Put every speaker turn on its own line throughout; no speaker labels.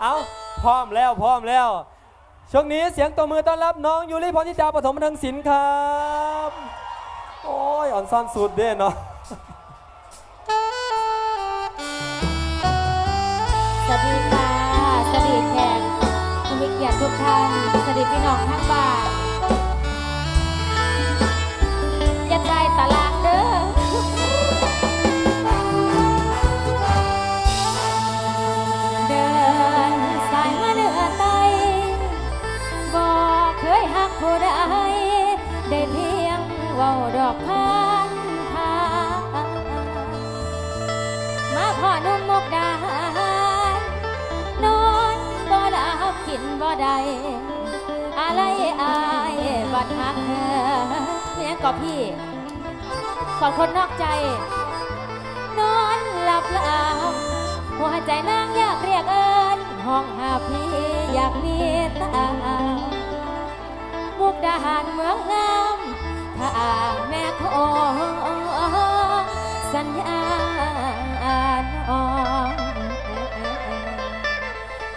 เอาพร้อมแล้วพร้อมแล้ว ช่วงนี้เสียงตัวมือต้อนรับน้องยูริพรทิดาปฐมบันเทิงศิลป์ครับ โอ้ยอ่อนซ่อนสุดเด้เนาะ
สวัสดีค่ะสวัสดีแขกผู้มีเกียรติทุกท่านสวัสดีพี่น้องทั้งบ้าน พ่อนุ่มมกดานอนบ่หลับกินบ่ได้อะไรอายบัดหักเธอเมียงก็พี่กอนคนนอกใจ นอนหลับหลับหัวใจนางอยากเรียกเอิญห้องหาพี่อยากมีตามุกดาหารเมืองงามถ้าแม่คงสัญญา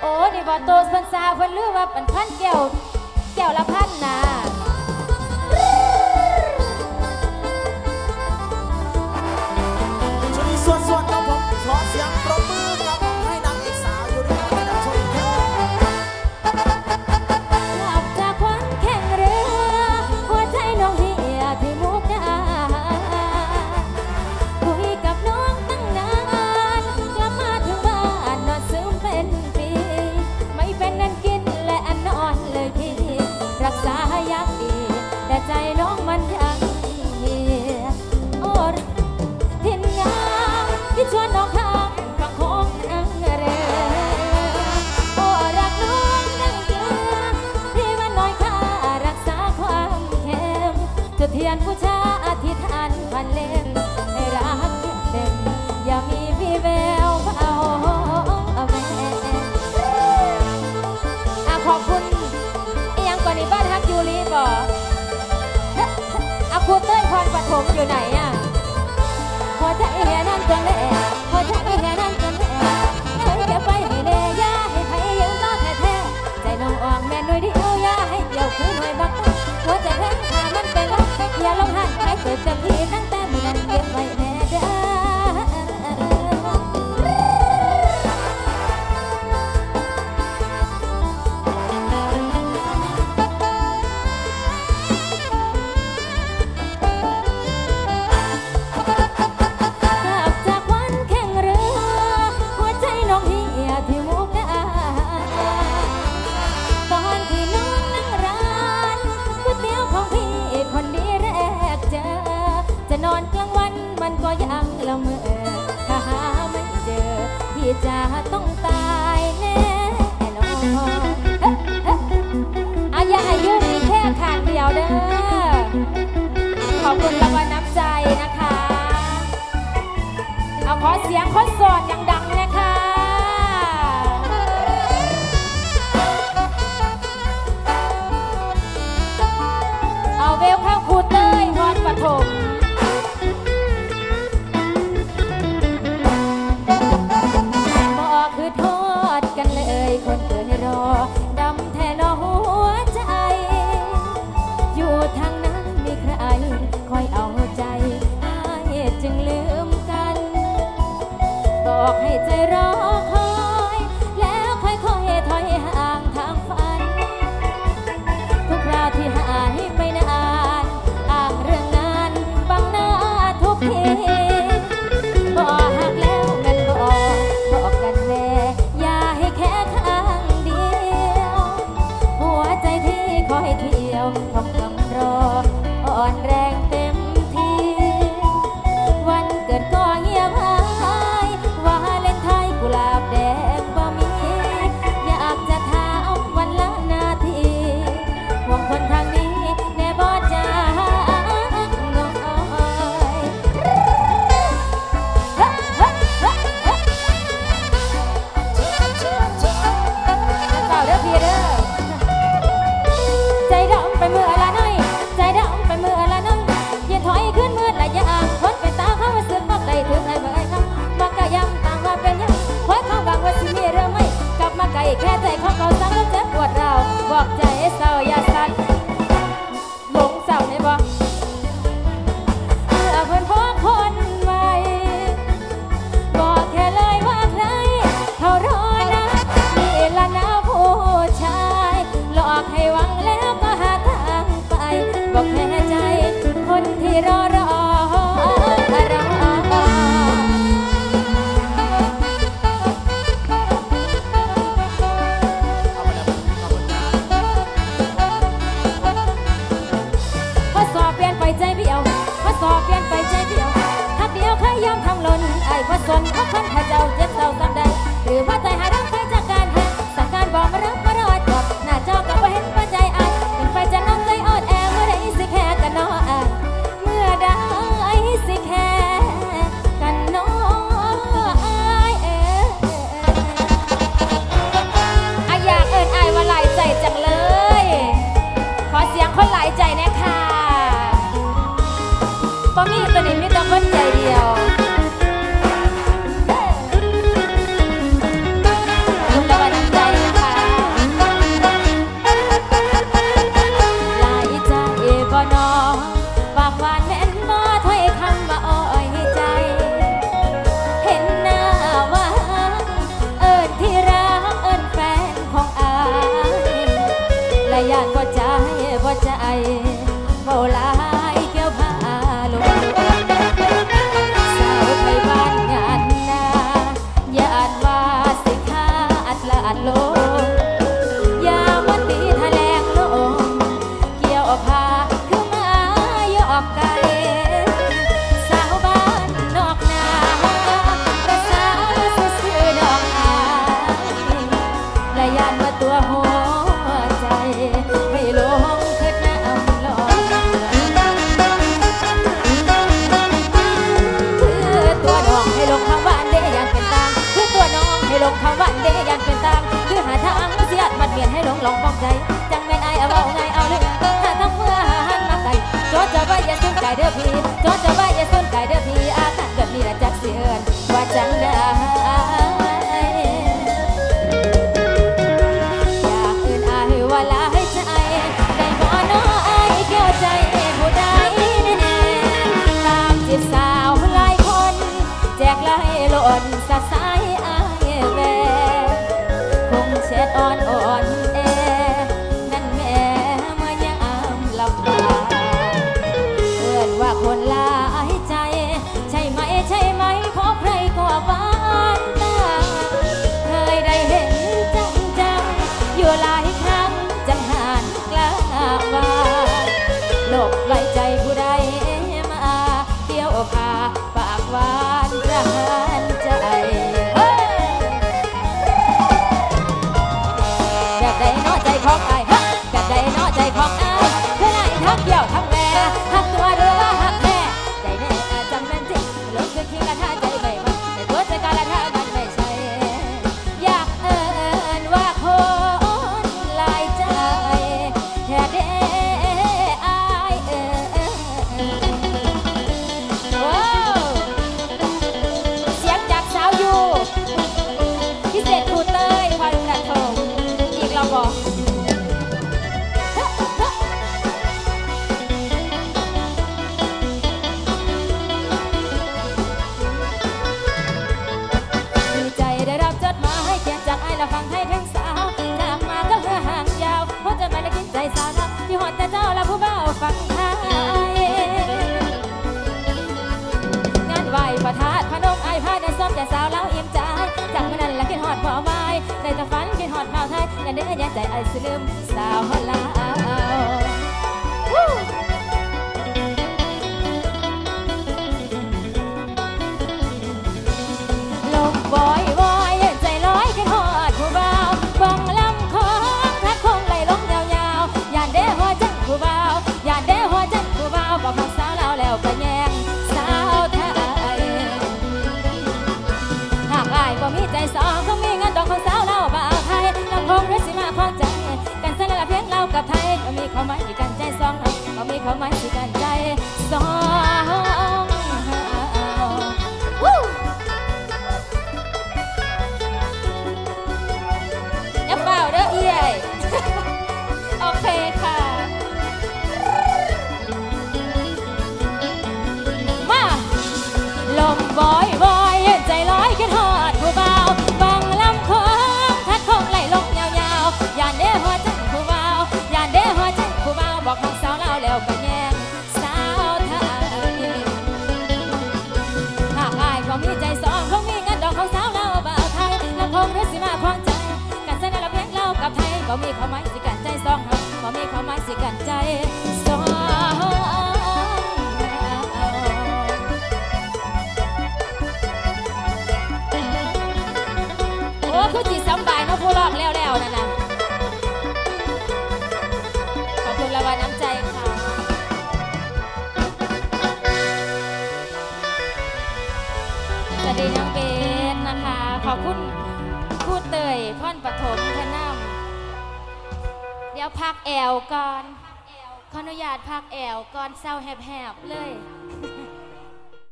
โอ้นี่บ่โตสันสาวเพิ่นลือว่าเป็นพันแก้วแก้วละพันนา
เที
ยนผู้ชาอธิษฐานพันเล่มให้รักเต็มอย่ามีพี่แววเอาแม่อะขอบคุณยังก่อนนี้บ้านฮักยูรีบอกอาครูเต้ยพรปฐมอยู่ไหนอะ นอนกลางวันมันก็ยังละเมอถ้าหาไม่เจอ พี่จะต้องตายแน่นอนเอ๊ะเอ๊ะอาอย่าห้ยืมมีแค่ข้างเดียวเด้อ ขอบคุณรางวัลน้ำใจนะคะ เอาขอเสียงคอนสอดดัง ผสมเขา กไหลหล่นสะสะ สาระที่หอดแต่เจ้าและผู้เบ่าฟังทายงานไหวประทาดพนมไอพาดในซ้อมแต่สาวเล้าเอี่ยมใจจากเมื่อนั้นละกินหอดพอไม้ได้แต่ฝันกินหอดเมาไทยอย่าเด้ออย่ใจไอสิลืมสาวหอดลา มีเขาไหมสิกันใจซ่องเขาบ่มีเขาไหมสิกันใจ ดี๋ยวพักแอวก่อน ขออนุญาตพักแอวก่อนเศร้าแหบๆเลย